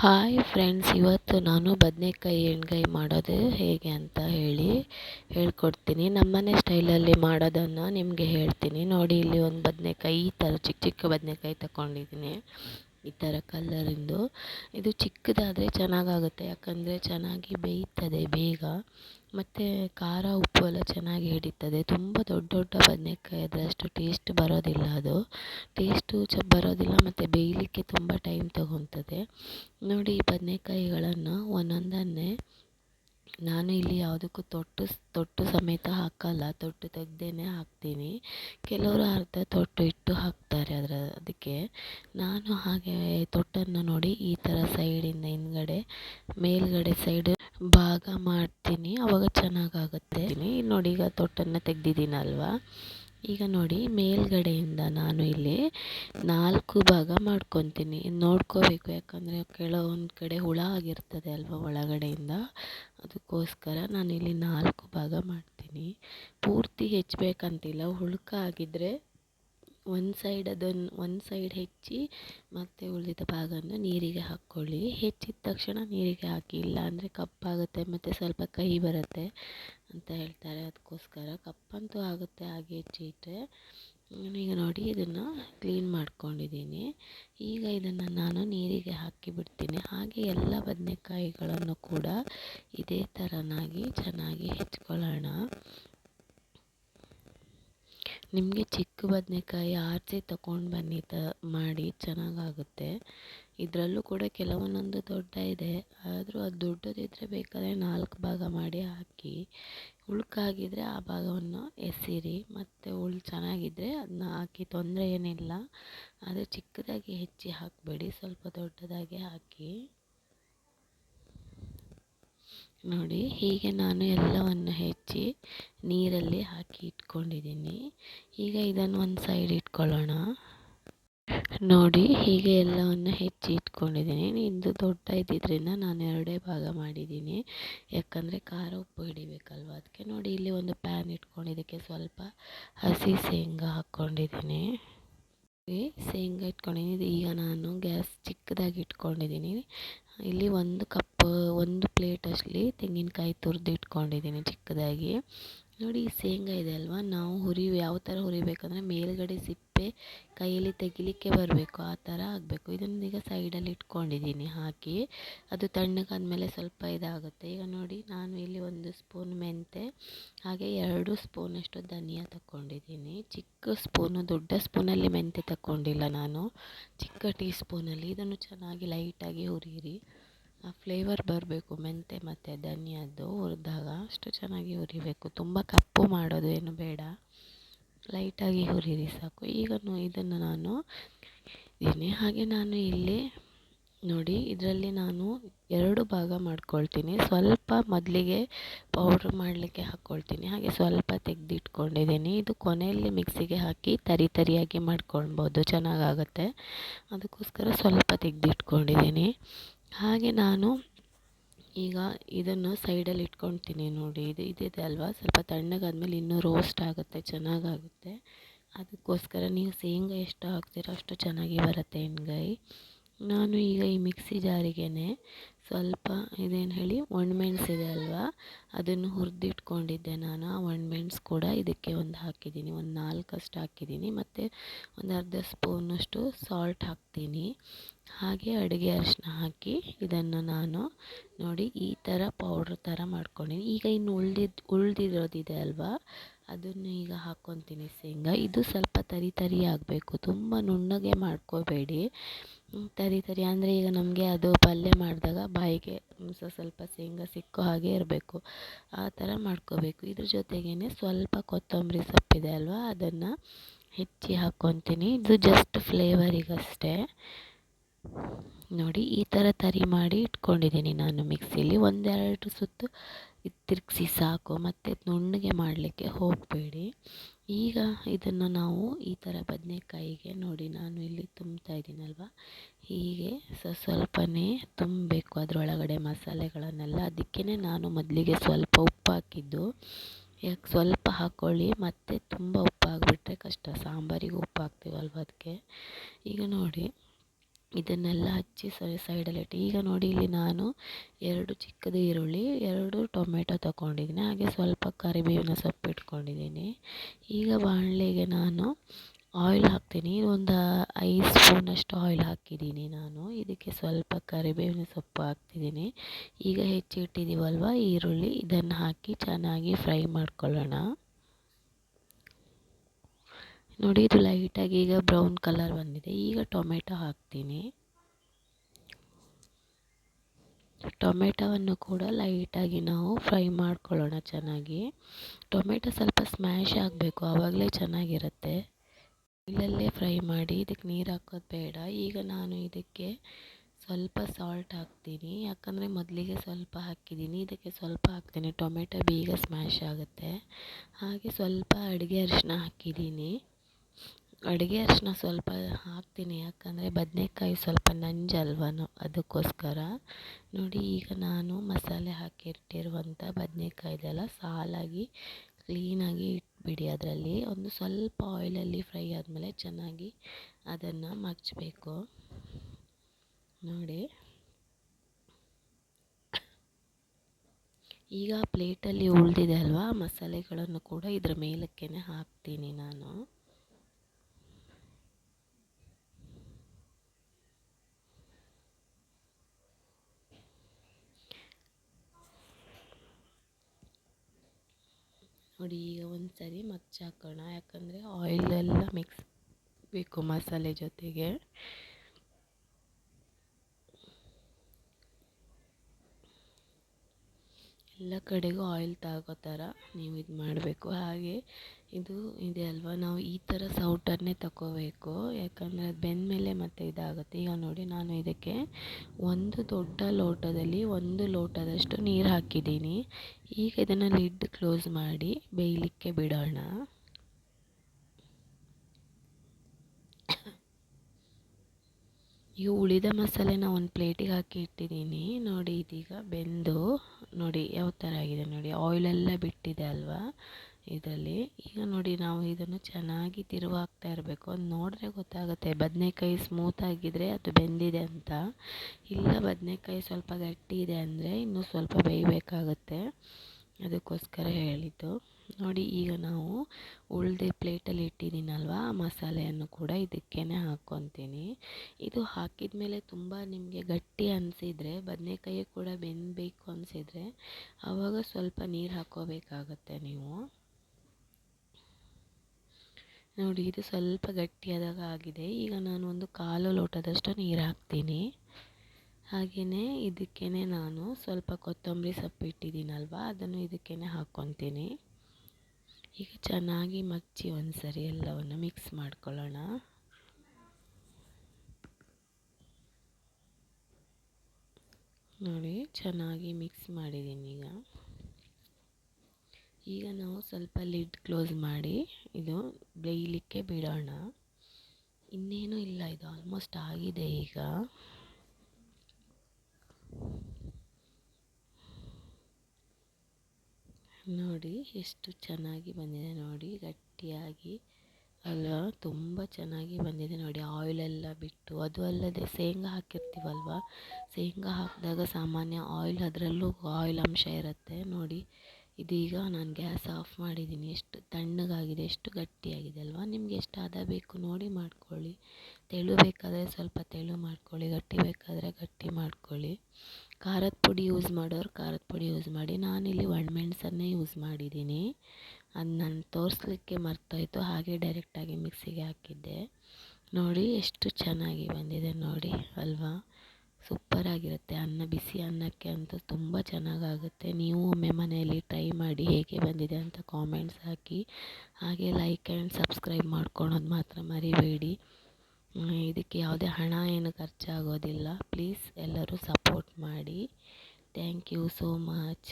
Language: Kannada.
ಹಾಯ್ ಫ್ರೆಂಡ್ಸ್ ಇವತ್ತು ನಾನು ಬದನೆಕಾಯಿ ಎಣ್ಗಾಯಿ ಮಾಡೋದು ಹೇಗೆ ಅಂತ ಹೇಳಿ ಹೇಳ್ಕೊಡ್ತೀನಿ. ನಮ್ಮನೆ ಸ್ಟೈಲಲ್ಲಿ ಮಾಡೋದನ್ನು ನಿಮಗೆ ಹೇಳ್ತೀನಿ. ನೋಡಿ ಇಲ್ಲಿ ಒಂದು ಬದನೆಕಾಯಿ, ಈ ಥರ ಚಿಕ್ಕ ಚಿಕ್ಕ ಬದನೆಕಾಯಿ ತಗೊಂಡಿದ್ದೀನಿ. ಈ ಥರ ಕಲ್ಲರಿಂದು. ಇದು ಚಿಕ್ಕದಾದರೆ ಚೆನ್ನಾಗಾಗುತ್ತೆ, ಯಾಕಂದರೆ ಚೆನ್ನಾಗಿ ಬೇಯ್ತದೆ ಬೇಗ. ಮತ್ತು ಖಾರ ಉಪ್ಪು ಎಲ್ಲ ಚೆನ್ನಾಗಿ ಹಿಡಿತದೆ. ತುಂಬ ದೊಡ್ಡ ದೊಡ್ಡ ಬದನೇಕಾಯಿ ಆದರೆ ಅಷ್ಟು ಟೇಸ್ಟ್ ಬರೋದಿಲ್ಲ ಅದು. ಟೇಸ್ಟು ಚ ಬರೋದಿಲ್ಲ, ಮತ್ತು ಬೇಯಲಿಕ್ಕೆ ತುಂಬ ಟೈಮ್ ತಗೊತದೆ ನೋಡಿ ಈ ಬದನೇಕಾಯಿಗಳನ್ನು ಒಂದೊಂದನ್ನೇ ನಾನು ಇಲ್ಲಿ ಯಾವುದಕ್ಕೂ ತೊಟ್ಟು ತೊಟ್ಟು ಸಮೇತ ಹಾಕಲ್ಲ, ತೊಟ್ಟು ತೆಗ್ದೇ ಹಾಕ್ತೀನಿ. ಕೆಲವರು ಅರ್ಧ ತೊಟ್ಟು ಇಟ್ಟು ಹಾಕ್ತಾರೆ ಅದರ, ಅದಕ್ಕೆ. ನಾನು ಹಾಗೆ ತೊಟ್ಟನ್ನು ನೋಡಿ ಈ ಥರ ಸೈಡಿಂದ ಹಿಂದ್ಗಡೆ, ಮೇಲ್ಗಡೆ ಸೈಡ್ ಭಾಗ ಮಾಡ್ತೀನಿ. ಅವಾಗ ಚೆನ್ನಾಗಾಗುತ್ತೆ. ನೋಡಿ, ಈಗ ತೊಟ್ಟನ್ನು ತೆಗ್ದಿದ್ದೀನಲ್ವಾ? ಈಗ ನೋಡಿ, ಮೇಲ್ಗಡೆಯಿಂದ ನಾನು ಇಲ್ಲಿ ನಾಲ್ಕು ಭಾಗ ಮಾಡ್ಕೊತೀನಿ. ನೋಡ್ಕೋಬೇಕು, ಯಾಕಂದರೆ ಕೆಲವೊಂದು ಕಡೆ ಹುಳ ಆಗಿರ್ತದೆ ಅಲ್ವಾ ಒಳಗಡೆಯಿಂದ. ಅದಕ್ಕೋಸ್ಕರ ನಾನಿಲ್ಲಿ ನಾಲ್ಕು ಭಾಗ ಮಾಡ್ತೀನಿ. ಪೂರ್ತಿ ಹೆಚ್ಚಬೇಕಂತಿಲ್ಲ ಹುಳ್ಕ ಆಗಿದ್ದರೆ ಒಂದು ಸೈಡ್ ಅದನ್ನು ಒಂದು ಸೈಡ್ ಹೆಚ್ಚಿ ಮತ್ತು ಉಳಿದ ಭಾಗವನ್ನು ನೀರಿಗೆ ಹಾಕ್ಕೊಳ್ಳಿ ಹೆಚ್ಚಿದ ತಕ್ಷಣ ನೀರಿಗೆ ಹಾಕಿ ಇಲ್ಲ ಅಂದರೆ ಕಪ್ಪಾಗುತ್ತೆ ಮತ್ತು ಸ್ವಲ್ಪ ಕಹಿ ಬರುತ್ತೆ ಅಂತ ಹೇಳ್ತಾರೆ. ಅದಕ್ಕೋಸ್ಕರ ಕಪ್ಪಂತೂ ಆಗುತ್ತೆ, ಹಾಗೆ ಹೆಚ್ಚಿಟ್ಟರೆ ಈಗ ನೋಡಿ ಇದನ್ನು ಕ್ಲೀನ್ ಮಾಡ್ಕೊಂಡಿದ್ದೀನಿ. ಈಗ ಇದನ್ನು ನಾನು ನೀರಿಗೆ ಹಾಕಿ ಬಿಡ್ತೀನಿ. ಹಾಗೆ ಎಲ್ಲ ಬದನೆಕಾಯಿಗಳನ್ನು ಕೂಡ ಇದೇ ಥರನಾಗಿ ಚೆನ್ನಾಗಿ ಹೆಚ್ಕೊಳ್ಳೋಣ. ನಿಮಗೆ ಚಿಕ್ಕ ಬದನೆಕಾಯಿ ಆರಿಸಿ ತಗೊಂಡು ಬನ್ನಿ ತ ಮಾಡಿ ಚೆನ್ನಾಗಾಗುತ್ತೆ. ಇದರಲ್ಲೂ ಕೂಡ ಕೆಲವೊಂದೊಂದು ದೊಡ್ಡ ಇದೆ. ಆದರೂ ಅದು ದೊಡ್ಡದಿದ್ದರೆ ಬೇಕಾದರೆ ನಾಲ್ಕು ಭಾಗ ಮಾಡಿ ಹಾಕಿ ಉಳ್ಕಾಗಿದ್ದರೆ ಆ ಭಾಗವನ್ನು ಎಸಿರಿ, ಮತ್ತು ಉಳ್ ಚೆನ್ನಾಗಿದ್ದರೆ ಅದನ್ನ ಹಾಕಿ, ತೊಂದರೆ ಏನಿಲ್ಲ. ಆದರೆ ಚಿಕ್ಕದಾಗಿ ಹೆಚ್ಚಿ ಹಾಕಬೇಡಿ, ಸ್ವಲ್ಪ ದೊಡ್ಡದಾಗಿ ಹಾಕಿ. ನೋಡಿ, ಹೀಗೆ ನಾನು ಎಲ್ಲವನ್ನು ಹೆಚ್ಚಿ ನೀರಲ್ಲಿ ಹಾಕಿ ಇಟ್ಕೊಂಡಿದ್ದೀನಿ ಈಗ ಇದನ್ನು ಒಂದು ಸೈಡ್ ಇಟ್ಕೊಳ್ಳೋಣ. ನೋಡಿ, ಹೀಗೆ ಎಲ್ಲವನ್ನು ಹೆಚ್ಚಿ ಇಟ್ಕೊಂಡಿದ್ದೀನಿ. ಇದು ದೊಡ್ಡ ಇದ್ದಿದ್ದರಿಂದ ನಾನು ಎರಡೇ ಭಾಗ ಮಾಡಿದ್ದೀನಿ. ಯಾಕಂದರೆ ಖಾರ ಉಪ್ಪು ಹಿಡಿಬೇಕಲ್ವ? ಅದಕ್ಕೆ ನೋಡಿ, ಇಲ್ಲಿ ಒಂದು ಪ್ಯಾನ್ ಇಟ್ಕೊಂಡಿದ್ದಕ್ಕೆ ಸ್ವಲ್ಪ ಹಸಿ ಶೇಂಗಾ ಹಾಕ್ಕೊಂಡಿದ್ದೀನಿ. ಶೇಂಗಾ ಇಟ್ಕೊಂಡಿದ್ದೀನಿ. ಈಗ ನಾನು ಗ್ಯಾಸ್ ಚಿಕ್ಕದಾಗಿ ಇಟ್ಕೊಂಡಿದ್ದೀನಿ. ಇಲ್ಲಿ ಒಂದು ಕಪ್, ಒಂದು ಪ್ಲೇಟಲ್ಲಿ ತೆಂಗಿನಕಾಯಿ ತುರಿದು ಇಟ್ಕೊಂಡಿದ್ದೀನಿ ಚಿಕ್ಕದಾಗಿ. ನೋಡಿ ಶೇಂಗಾ ಇದೆ ಅಲ್ವಾ? ನಾವು ಹುರಿ ಯಾವ ಥರ ಹುರಿಬೇಕಂದ್ರೆ ಮೇಲ್ಗಡೆ ಸಿಪ್ಪೆ, ಕೈಯಲ್ಲಿ ತೆಗಿಲಿಕ್ಕೆ ಬರಬೇಕು, ಆ ಥರ ಆಗಬೇಕು. ಇದನ್ನು ಈಗ ಸೈಡಲ್ಲಿ ಇಟ್ಕೊಂಡಿದ್ದೀನಿ, ಹಾಕಿ. ಅದು ತಣ್ಣಗಾದ್ಮೇಲೆ ಸ್ವಲ್ಪ ಇದಾಗುತ್ತೆ. ಈಗ ನೋಡಿ, ನಾನು ಇಲ್ಲಿ ಒಂದು ಸ್ಪೂನ್ ಮೆಂತೆ, ಹಾಗೆ ಎರಡು ಸ್ಪೂನಷ್ಟು ಧನಿಯಾ ತಗೊಂಡಿದ್ದೀನಿ ಚಿಕ್ಕ ಸ್ಪೂನು, ದೊಡ್ಡ ಸ್ಪೂನಲ್ಲಿ ಮೆಂತೆ ತಗೊಂಡಿಲ್ಲ ನಾನು. ಚಿಕ್ಕ ಟೀ ಸ್ಪೂನಲ್ಲಿ ಇದನ್ನು ಚೆನ್ನಾಗಿ ಲೈಟಾಗಿ ಹುರಿಯಿರಿ. ಆ ಫ್ಲೇವರ್ ಬರಬೇಕು, ಮೆಂತೆ ಮತ್ತು ಧನಿಯಾದ್ದು ಹುರಿದಾಗ ಅಷ್ಟು ಚೆನ್ನಾಗಿ ಹುರಿಬೇಕು. ತುಂಬ ಕಪ್ಪು ಮಾಡೋದು ಏನು ಬೇಡ. ಲೈಟಾಗಿ ಹುರಿರಿ ಸಾಕು. ಈಗ ಇದನ್ನು ನಾನು ಇದ್ದೀನಿ. ಹಾಗೆ ನಾನು ಇಲ್ಲಿ ನೋಡಿ, ಇದರಲ್ಲಿ ನಾನು ಎರಡು ಭಾಗ ಮಾಡ್ಕೊಳ್ತೀನಿ. ಸ್ವಲ್ಪ ಮೊದಲಿಗೆ ಪೌಡ್ರ್ ಮಾಡಲಿಕ್ಕೆ ಹಾಕ್ಕೊಳ್ತೀನಿ ಹಾಗೆ ಸ್ವಲ್ಪ ತೆಗೆದಿಟ್ಕೊಂಡಿದ್ದೀನಿ. ಇದು ಕೊನೆಯಲ್ಲಿ ಮಿಕ್ಸಿಗೆ ಹಾಕಿ ತರಿ ತರಿಯಾಗಿ ಮಾಡ್ಕೊಳ್ಬೋದು. ಚೆನ್ನಾಗಾಗುತ್ತೆ. ಅದಕ್ಕೋಸ್ಕರ ಸ್ವಲ್ಪ ತೆಗೆದಿಟ್ಕೊಂಡಿದ್ದೀನಿ. ಹಾಗೆ ನಾನು ಈಗ ಇದನ್ನು ಸೈಡಲ್ಲಿ ಇಟ್ಕೊಳ್ತೀನಿ ನೋಡಿ. ಇದು ಇದಿದೆ ಅಲ್ವಾ? ಸ್ವಲ್ಪ ತಣ್ಣಗಾದ್ಮೇಲೆ ಇನ್ನೂ ರೋಸ್ಟ್ ಆಗುತ್ತೆ, ಚೆನ್ನಾಗಾಗುತ್ತೆ. ಅದಕ್ಕೋಸ್ಕರ ನೀವು ಶೇಂಗಾ ಎಷ್ಟು ಹಾಕ್ತೀರೋ ಅಷ್ಟು ಚೆನ್ನಾಗಿ ಬರುತ್ತೆ ಎಣ್ಗಾಯಿ. ನಾನು ಈಗ ಈ ಮಿಕ್ಸಿ ಜಾರಿಗೆನೆ ಸ್ವಲ್ಪ ಇದೇನು ಹೇಳಿ ಒಣಮೆಣ್ಸು ಇದೆ ಅಲ್ವಾ? ಅದನ್ನು ಹುರಿದಿಟ್ಕೊಂಡಿದ್ದೆ ನಾನು. ಆ ಒಣಮೆಣ್ಸು ಕೂಡ ಇದಕ್ಕೆ ಒಂದು ಹಾಕಿದ್ದೀನಿ. ಒಂದು ನಾಲ್ಕಷ್ಟು ಹಾಕಿದ್ದೀನಿ. ಮತ್ತು ಒಂದು ಅರ್ಧ ಸ್ಪೂನಷ್ಟು ಸಾಲ್ಟ್ ಹಾಕ್ತೀನಿ. ಹಾಗೆ ಅಡುಗೆ ಅರಿಶಿನ ಹಾಕಿ ಇದನ್ನು ನಾನು ನೋಡಿ ಈ ಥರ ಪೌಡ್ರ್ ಥರ ಮಾಡ್ಕೊಂಡಿನಿ. ಈಗ ಇನ್ನು ಉಳ್ದಿದ್ದು ಉಳ್ದಿರೋದಿದೆ ಅಲ್ವಾ? ಅದನ್ನು ಈಗ ಹಾಕ್ಕೊತೀನಿ ಶೇಂಗಾ. ಇದು ಸ್ವಲ್ಪ ತರಿ ತರಿ ಆಗಬೇಕು. ತುಂಬ ನುಣ್ಣಗೆ ಮಾಡ್ಕೋಬೇಡಿ. ತರಿ ತರಿ. ಅಂದರೆ ಈಗ ನಮಗೆ ಅದು ಪಲ್ಯ ಮಾಡಿದಾಗ ಬಾಯಿಗೆ ಸ್ವಲ್ಪ ಶೇಂಗಾ ಸಿಕ್ಕೋ ಹಾಗೆ ಇರಬೇಕು. ಆ ಥರ ಮಾಡ್ಕೋಬೇಕು. ಇದ್ರ ಜೊತೆಗೇ ಸ್ವಲ್ಪ ಕೊತ್ತಂಬರಿ ಸೊಪ್ಪಿದೆ ಅಲ್ವಾ? ಅದನ್ನು ಹೆಚ್ಚಿ ಹಾಕ್ಕೊತೀನಿ. ಇದು ಜಸ್ಟ್ ಫ್ಲೇವರಿಗಷ್ಟೇ ನೋಡಿ, ಈ ಥರ ತರಿ ಮಾಡಿ ಇಟ್ಕೊಂಡಿದ್ದೀನಿ ನಾನು ಮಿಕ್ಸಿಲಿ. ಒಂದೆರಡು ಸುತ್ತು ತಿರುಗಿಸಿ ಸಾಕು. ಮತ್ತು ನುಣ್ಣಗೆ ಮಾಡಲಿಕ್ಕೆ ಹೋಗಬೇಡಿ. ಈಗ ಇದನ್ನು ನಾವು ಈ ಥರ ಬದನೆಕಾಯಿಗೆ ನೋಡಿ, ನಾನು ಇಲ್ಲಿ ತುಂಬ್ತಾ ಇದ್ದೀನಲ್ವ? ಹೀಗೆ ಸ ಸ್ವಲ್ಪನೇ ತುಂಬಬೇಕು ಅದರೊಳಗಡೆ ಮಸಾಲೆಗಳನ್ನೆಲ್ಲ. ಅದಕ್ಕೇ ನಾನು ಮೊದಲಿಗೆ ಸ್ವಲ್ಪ ಉಪ್ಪು ಹಾಕಿದ್ದು ಯಾಕೆ ಸ್ವಲ್ಪ ಹಾಕ್ಕೊಳ್ಳಿ ಮತ್ತು ತುಂಬ ಉಪ್ಪು ಕಷ್ಟ. ಸಾಂಬಾರಿಗೆ ಉಪ್ಪು ಹಾಕ್ತೀವಲ್ವ ಅದಕ್ಕೆ? ಈಗ ನೋಡಿ. ಇದನ್ನೆಲ್ಲ ಹಚ್ಚಿ ಸೈಡಲ್ಲಿ ಇಟ್ಟು, ಈಗ ನೋಡಿ ಇಲ್ಲಿ ನಾನು ಎರಡು ಚಿಕ್ಕದು ಈರುಳ್ಳಿ, ಎರಡು ಟೊಮೆಟೊ ತಗೊಂಡಿದ್ದೀನಿ, ಹಾಗೆ ಸ್ವಲ್ಪ ಕರಿಬೇವಿನ ಸೊಪ್ಪು ಇಟ್ಕೊಂಡಿದ್ದೀನಿ. ಈಗ ಬಾಣಲೆಗೆ ನಾನು ಆಯಿಲ್ ಹಾಕ್ತೀನಿ ಒಂದು ಐದು ಸ್ಪೂನಷ್ಟು ಆಯಿಲ್ ಹಾಕಿದ್ದೀನಿ ನಾನು. ಇದಕ್ಕೆ ಸ್ವಲ್ಪ ಕರಿಬೇವಿನ ಸೊಪ್ಪು ಹಾಕ್ತಿದ್ದೀನಿ. ಈಗ ಹೆಚ್ಚಿಟ್ಟಿದ್ದೀವಲ್ವ ಈರುಳ್ಳಿ, ಇದನ್ನು ಹಾಕಿ ಚೆನ್ನಾಗಿ ಫ್ರೈ ಮಾಡ್ಕೊಳ್ಳೋಣ. ನೋಡಿ ಇದು ಲೈಟಾಗಿ ಈಗ ಬ್ರೌನ್ ಕಲರ್ ಬಂದಿದೆ. ಈಗ ಟೊಮೆಟೊ ಹಾಕ್ತೀನಿ. ಟೊಮೆಟೊವನ್ನು ಕೂಡ ಲೈಟಾಗಿ ನಾವು ಫ್ರೈ ಮಾಡ್ಕೊಳ್ಳೋಣ ಚೆನ್ನಾಗಿ. ಟೊಮೆಟೊ ಸ್ವಲ್ಪ ಸ್ಮ್ಯಾಶ್ ಆಗಬೇಕು, ಆವಾಗಲೇ ಚೆನ್ನಾಗಿರುತ್ತೆ. ಇಲ್ಲಲ್ಲೇ ಫ್ರೈ ಮಾಡಿ, ಇದಕ್ಕೆ ನೀರು ಹಾಕೋದು ಬೇಡ. ಈಗ ನಾನು ಇದಕ್ಕೆ ಸ್ವಲ್ಪ ಸಾಲ್ಟ್ ಹಾಕ್ತೀನಿ. ಯಾಕಂದರೆ ಮೊದಲಿಗೆ ಸ್ವಲ್ಪ ಹಾಕಿದ್ದೀನಿ. ಇದಕ್ಕೆ ಸ್ವಲ್ಪ ಹಾಕ್ತೀನಿ. ಟೊಮೆಟೊ ಬೇಗ ಸ್ಮ್ಯಾಶ್ ಆಗುತ್ತೆ. ಹಾಗೆ ಸ್ವಲ್ಪ ಅಡುಗೆ ಅರಿಶಿನ ಹಾಕಿದ್ದೀನಿ. ಅಡುಗೆ ಅರಿಶಿನ ಸ್ವಲ್ಪ ಹಾಕ್ತೀನಿ. ಯಾಕಂದರೆ ಬದನೇಕಾಯಿ ಸ್ವಲ್ಪ ನಂಜಲ್ವನು ಅದಕ್ಕೋಸ್ಕರ. ನೋಡಿ, ಈಗ ನಾನು ಮಸಾಲೆ ಹಾಕಿಟ್ಟಿರುವಂಥ ಬದನೇಕಾಯ್ದೆಲ್ಲ ಸಾಲಾಗಿ ಕ್ಲೀನಾಗಿ ಇಟ್ಬಿಡಿ ಅದರಲ್ಲಿ. ಒಂದು ಸ್ವಲ್ಪ ಆಯಿಲಲ್ಲಿ ಫ್ರೈ ಆದಮೇಲೆ ಚೆನ್ನಾಗಿ ಅದನ್ನು ಮಗ್ಚಬೇಕು. ನೋಡಿ. ಈಗ ಪ್ಲೇಟಲ್ಲಿ ಉಳಿದಿದೆ ಅಲ್ವಾ ಮಸಾಲೆಗಳನ್ನು ಕೂಡ ಇದ್ರ ಮೇಲಕ್ಕೇ ಹಾಕ್ತೀನಿ ನಾನು. ನೋಡಿ, ಈಗ ಒಂದು ಸರಿ ಹಾಕೋಣ ಯಾಕಂದರೆ ಆಯಿಲೆಲ್ಲ ಮಿಕ್ಸ್ ಬೇಕು ಮಸಾಲೆ ಜೊತೆಗೆ. ಎಲ್ಲ ಕಡೆಗೂ ಆಯಿಲ್ ತಾಗೋ ಥರ ನೀವು ಇದು ಮಾಡಬೇಕು ಹಾಗೆ ಇದು ಇದೆ ಅಲ್ವಾ? ನಾವು ಈ ಥರ ಸೌಟನ್ನೇ ತಗೋಬೇಕು ಯಾಕಂದರೆ ಅದು ಬೆಂದಮೇಲೆ ಮತ್ತೆ ಇದಾಗುತ್ತೆ. ಈಗ ನೋಡಿ ನಾನು ಇದಕ್ಕೆ ಒಂದು ದೊಡ್ಡ ಲೋಟದಲ್ಲಿ ಒಂದು ಲೋಟದಷ್ಟು ನೀರು ಹಾಕಿದ್ದೀನಿ. ಈಗ ಇದನ್ನು ಲಿಡ್ ಕ್ಲೋಸ್ ಮಾಡಿ ಬೇಯಲಿಕ್ಕೆ ಬಿಡೋಣ. ಈಗ ಉಳಿದ ಮಸಾಲೆನ ಒಂದು ಪ್ಲೇಟಿಗೆ ಹಾಕಿ ಇಟ್ಟಿದ್ದೀನಿ. ನೋಡಿ ಇದೀಗ ಬೆಂದು ನೋಡಿ ಯಾವ ಥರ ಆಗಿದೆ ನೋಡಿ. ಆಯಿಲೆಲ್ಲ ಬಿಟ್ಟಿದೆ ಅಲ್ವಾ? ಇದರಲ್ಲಿ. ಈಗ ನೋಡಿ ನಾವು ಇದನ್ನು ಚೆನ್ನಾಗಿ ತಿರುವಾಗ್ತಾ ಇರಬೇಕು. ಅದು ನೋಡಿದ್ರೆ ಗೊತ್ತಾಗುತ್ತೆ. ಬದನೆಕಾಯಿ ಸ್ಮೂತ್ ಆಗಿದ್ರೆ ಅದು ಬೆಂದಿದೆ ಅಂತ. ಇಲ್ಲ, ಬದನೆಕಾಯಿ ಸ್ವಲ್ಪ ಗಟ್ಟಿ ಇದೆ ಅಂದರೆ ಇನ್ನೂ ಸ್ವಲ್ಪ ಬೇಯಬೇಕಾಗುತ್ತೆ. ಅದಕ್ಕೋಸ್ಕರ ಹೇಳಿದ್ದು. ನೋಡಿ, ಈಗ ನಾವು ಉಳ್ದ ಪ್ಲೇಟಲ್ಲಿ ಇಟ್ಟಿದ್ದೀನಲ್ವ? ಆ ಮಸಾಲೆಯನ್ನು ಕೂಡ ಇದಕ್ಕೇ ಹಾಕ್ಕೊತೀನಿ. ಇದು ಹಾಕಿದ ಮೇಲೆ ತುಂಬ ನಿಮಗೆ ಗಟ್ಟಿ ಅನಿಸಿದರೆ, ಬದನೆಕಾಯಿ ಕೂಡ ಬೆಂದಬೇಕು ಅನಿಸಿದರೆ ಆವಾಗ ಸ್ವಲ್ಪ ನೀರು ಹಾಕ್ಕೋಬೇಕಾಗತ್ತೆ ನೀವು. ನೋಡಿ, ಇದು ಸ್ವಲ್ಪ ಗಟ್ಟಿಯಾದಾಗ ಆಗಿದೆ. ಈಗ ನಾನು ಒಂದು ಕಾಲು ಲೋಟದಷ್ಟು ನೀರು ಹಾಕ್ತೀನಿ. ಹಾಗೆಯೇ ಇದಕ್ಕೇ ನಾನು ಸ್ವಲ್ಪ ಕೊತ್ತಂಬರಿ ಸೊಪ್ಪು ಇಟ್ಟಿದ್ದೀನಲ್ವ, ಅದನ್ನು ಇದಕ್ಕೇ ಹಾಕ್ಕೊತೀನಿ. ಈಗ ಚೆನ್ನಾಗಿ ಮಚ್ಚಿ ಒಂದು ಸರಿ ಎಲ್ಲವನ್ನು ಮಿಕ್ಸ್ ಮಾಡ್ಕೊಳ್ಳೋಣ. ನೋಡಿ, ಚೆನ್ನಾಗಿ ಮಿಕ್ಸ್ ಮಾಡಿದ್ದೀನಿ ಈಗ. ಈಗ ನಾವು ಸ್ವಲ್ಪ ಲಿಡ್ ಕ್ಲೋಸ್ ಮಾಡಿ ಇದು ಬೇಯಲಿಕ್ಕೆ ಬಿಡೋಣ. ಇನ್ನೇನು ಇಲ್ಲ, ಇದು ಆಲ್ಮೋಸ್ಟ್ ಆಗಿದೆ ಈಗ. ನೋಡಿ ಎಷ್ಟು ಚೆನ್ನಾಗಿ ಬಂದಿದೆ ನೋಡಿ, ಗಟ್ಟಿಯಾಗಿ ಅಲ್ಲ ತುಂಬ ಚೆನ್ನಾಗಿ ಬಂದಿದೆ ನೋಡಿ ಆಯಿಲೆಲ್ಲ ಬಿಟ್ಟು. ಅದು ಅಲ್ಲದೆ ಶೇಂಗಾ ಹಾಕಿರ್ತೀವಲ್ವ? ಶೇಂಗಾ ಹಾಕಿದಾಗ ಸಾಮಾನ್ಯ ಆಯಿಲ್ ಅದರಲ್ಲೂ ಆಯಿಲ್ ಅಂಶ ಇರುತ್ತೆ. ನೋಡಿ ಇದೀಗ ನಾನು ಗ್ಯಾಸ್ ಆಫ್ ಮಾಡಿದ್ದೀನಿ ಎಷ್ಟು ತಣ್ಣಗಾಗಿದೆ, ಎಷ್ಟು ಗಟ್ಟಿಯಾಗಿದೆ ಅಲ್ವಾ? ನಿಮಗೆ ಎಷ್ಟು ಹದ ಬೇಕು ನೋಡಿ ಮಾಡ್ಕೊಳ್ಳಿ. ತೆಳು ಬೇಕಾದರೆ ಸ್ವಲ್ಪ ತೆಳು ಮಾಡ್ಕೊಳ್ಳಿ, ಗಟ್ಟಿ ಬೇಕಾದರೆ ಗಟ್ಟಿ ಮಾಡ್ಕೊಳ್ಳಿ. ಖಾರದ ಪುಡಿ ಯೂಸ್ ಮಾಡೋರು ಖಾರದ ಪುಡಿ ಯೂಸ್ ಮಾಡಿ. ನಾನಿಲ್ಲಿ ಒಣಮೆಣಸನ್ನೇ ಯೂಸ್ ಮಾಡಿದ್ದೀನಿ ಅದು ನಾನು ತೋರಿಸ್ಲಿಕ್ಕೆ ಮರ್ತೋಯ್ತು. ಹಾಗೆ ಡೈರೆಕ್ಟಾಗಿ ಮಿಕ್ಸಿಗೆ ಹಾಕಿದ್ದೆ. ನೋಡಿ ಎಷ್ಟು ಚೆನ್ನಾಗಿ ಬಂದಿದೆ ನೋಡಿ ಅಲ್ವಾ? ಸೂಪರಾಗಿರುತ್ತೆ. ಅನ್ನ ಬಿಸಿ ಅನ್ನಕ್ಕೆ ಅಂತೂ ತುಂಬ ಚೆನ್ನಾಗಾಗುತ್ತೆ. ನೀವು ಒಮ್ಮೆ ಮನೆಯಲ್ಲಿ ಟ್ರೈ ಮಾಡಿ ಹೇಗೆ ಬಂದಿದೆ ಅಂತ ಕಾಮೆಂಟ್ಸ್ ಹಾಕಿ. ಹಾಗೆ ಲೈಕ್ ಆ್ಯಂಡ್ ಸಬ್ಸ್ಕ್ರೈಬ್ ಮಾಡ್ಕೊಳೋದು ಮಾತ್ರ ಮರಿಬೇಡಿ. ಇದಕ್ಕೆ ಯಾವುದೇ ಹಣ ಏನು ಖರ್ಚಾಗೋದಿಲ್ಲ. ಪ್ಲೀಸ್ ಎಲ್ಲರೂ ಸಪೋರ್ಟ್ ಮಾಡಿ. Thank you so much